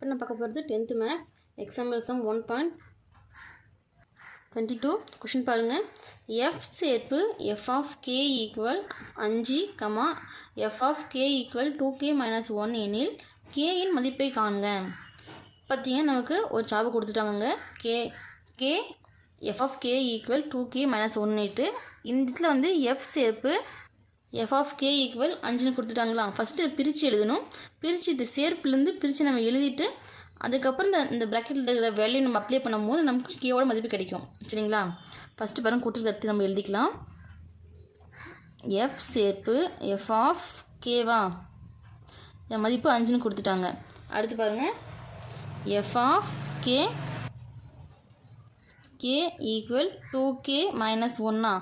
இப்போ நான் பார்க்க போகிறது tenth maths. Example sum one point twenty two question பாருங்கள் எஃப் சேர்ப்பு எஃப் ஆஃப் கே ஈக்குவல் அஞ்சு comma F of K equal two K minus one எனில் கேயின் மதிப்பை காண்க. பார்த்தீங்கன்னா நமக்கு ஒரு சாவு கொடுத்துட்டாங்கங்க. K K F of K equal two K minus ஒன்னுட்டு இந்த இடத்துல வந்து எஃப் சேர்ப்பு எஃப் ஆஃப் கே ஈக்குவல் அஞ்சுன்னு கொடுத்துட்டாங்களா? ஃபஸ்ட்டு பிரித்து எழுதணும். பிரித்து இது சேர்ப்புலேருந்து பிரித்து நம்ம எழுதிட்டு அதுக்கப்புறம் இந்த இந்த ப்ராக்கெட்டில் இருக்கிற வேல்யூ நம்ம அப்ளை பண்ணும்போது நமக்கு கேவோட மதிப்பு கிடைக்கும். சரிங்களா? ஃபஸ்ட்டு பாருங்க கூட்டுறது எடுத்து நம்ம எழுதிக்கலாம். எஃப் சேர்ப்பு எஃப் ஆஃப் கேவா என் மதிப்பு அஞ்சுன்னு கொடுத்துட்டாங்க. அடுத்து பாருங்கள் F of K K equal two K minus ஒன்னா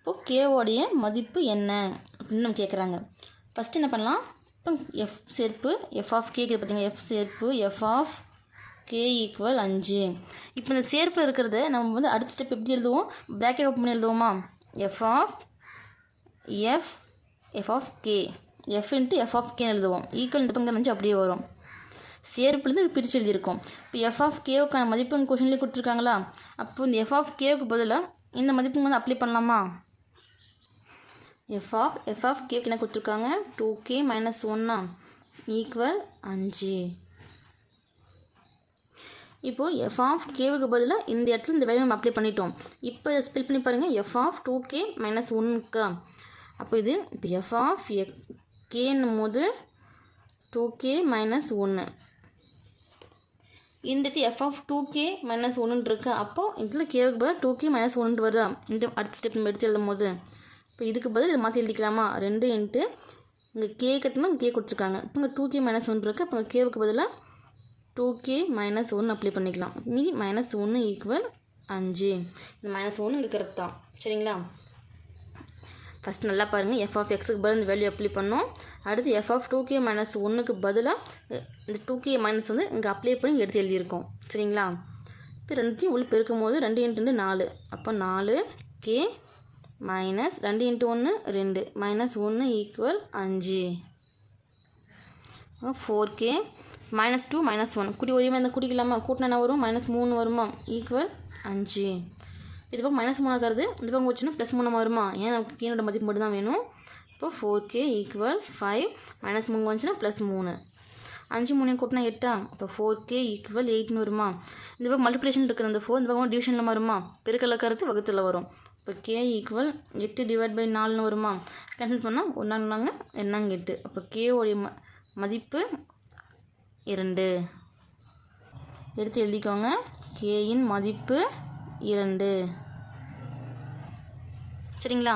இப்போ கேவோடைய மதிப்பு என்ன? அப்படின்னு நம்ம கேட்குறாங்க ஃபஸ்ட்டு என்ன பண்ணலாம்? இப்போ எஃப் சேர்ப்பு எஃப் ஆஃப் கேக்கு பார்த்தீங்க எஃப் சேர்ப்பு எஃப் ஆஃப் கே ஈக்குவல் அஞ்சு. இப்போ இந்த சேர்ப்பு இருக்கிறத நம்ம வந்து அடுத்த ஸ்டெப் எப்படி எழுதுவோம்? ப்ராக்கெட் ஓப்பன் பண்ணி எழுதுவோமா? F of F F of K F into F of K எழுதுவோம். ஈக்குவல் இந்த பங்கு வந்து அப்படியே வரும். சேர்ப்புலேருந்து பிரித்து எழுதியிருக்கோம். இப்போ எஃப் ஆஃப் கேவுக்கான மதிப்பு கொஷின்லேயே கொடுத்துருக்காங்களா? அப்போ இந்த எஃப் ஆஃப் கேவுக்கு பதிலாக இந்த மதிப்பு வந்து அப்ளை பண்ணலாமா? எஃப் ஆஃப் எஃப் ஆஃப் கேக்கு என்ன கொடுத்துருக்காங்க. டூ கே மைனஸ் ஒன்னா ஈக்குவல் அஞ்சு. இப்போது எஃப் ஆஃப் கேவுக்கு பதிலாக இந்த இடத்துல இந்த வேல்யூ நம்ம அப்ளை பண்ணிட்டோம். இப்போ ஸ்பில் பண்ணி பாருங்கள் F of two K minus ஒன்னுக்கா அப்போ இது இப்போ எஃப் ஆஃப் எ கேன்னும் போது டூ கே மைனஸ் ஒன்று இந்த இடத்துல F of two K minus ஒன்று அப்போது இதில் கேவுக்கு பதிலாக டூ கே மைனஸ் ஒன்று வருதா? இந்த அடுத்த ஸ்டெப் நம்ம எடுத்து எழுதும் போது. இப்போ இதுக்கு பதில் இதை மாற்றி எழுதிக்கலாமா? ரெண்டு இன்ட்டு இங்கே கே கற்றுனா கே கொடுத்துருக்காங்க. இப்போ இங்கே டூ கே மைனஸ் ஒன்று இருக்குது இப்போ கேவுக்கு பதிலாக டூ கே மைனஸ் ஒன்று அப்ளை பண்ணிக்கலாம். மீ மைனஸ் ஒன்று ஈக்குவல் அஞ்சு. இந்த மைனஸ் ஒன்று இங்கே கரெக்ட் தான். சரிங்களா? ஃபஸ்ட் நல்லா பாருங்கள் எஃப் ஆஃப் எக்ஸுக்கு பதில் இந்த வேல்யூ அப்ளை பண்ணோம். அடுத்து F of two K minus ஒன்றுக்கு பதிலாக இந்த டூ கே மைனஸ் வந்து இங்கே அப்ளை பண்ணி எடுத்து எழுதியிருக்கோம். சரிங்களா? இப்போ ரெண்டுத்தையும் உள்ள பெருக்கும் போது ரெண்டு இன்ட்டு ரெண்டு நாலு. அப்போ நாலு கே மைனஸ் ரெண்டு இன்ட்டு ஒன்று ரெண்டு. மைனஸ் ஒன்று ஈக்குவல் அஞ்சு. Four K minus two minus one குடி ஒரே மாதிரி குடிக்கலாமா? கூட்டினா என்ன வரும்? மைனஸ் மூணு வருமா? ஈக்குவல் அஞ்சு. இது பக்கம் மைனஸ் மூணாக இருக்கிறது இந்த பக்கம் வச்சுன்னா ப்ளஸ் மூணு வருமா? ஏன் நமக்கு கீழோட மதிப்பு மட்டும் தான் வேணும். இப்போ four K equal five minus மூணு வந்துச்சுன்னா ப்ளஸ் மூணு. அஞ்சு மூணு கூட்டினா எட்டா? இப்போ ஃபோர் கே ஈக்குவல் எயிட்னு வருமா? இந்த பக்கம் மல்டிப்ளேஷன் இருக்குது அந்த ஃபோர் இந்த பக்கம் டிவிஷனில் வருமா? பெருக்கல கருத்து வகுத்தில் வரும். இப்போ கே ஈக்குவல் எட்டு டிவைட் பை நாலுன்னு வருமா? கேன்சல் பண்ணால் ஒன்றாங்கனாங்க என்னங்க எட்டு? அப்போ கேவோடைய ம மதிப்பு இரண்டு. எடுத்து எழுதிக்கோங்க. கேயின் மதிப்பு இரண்டு. சரிங்களா?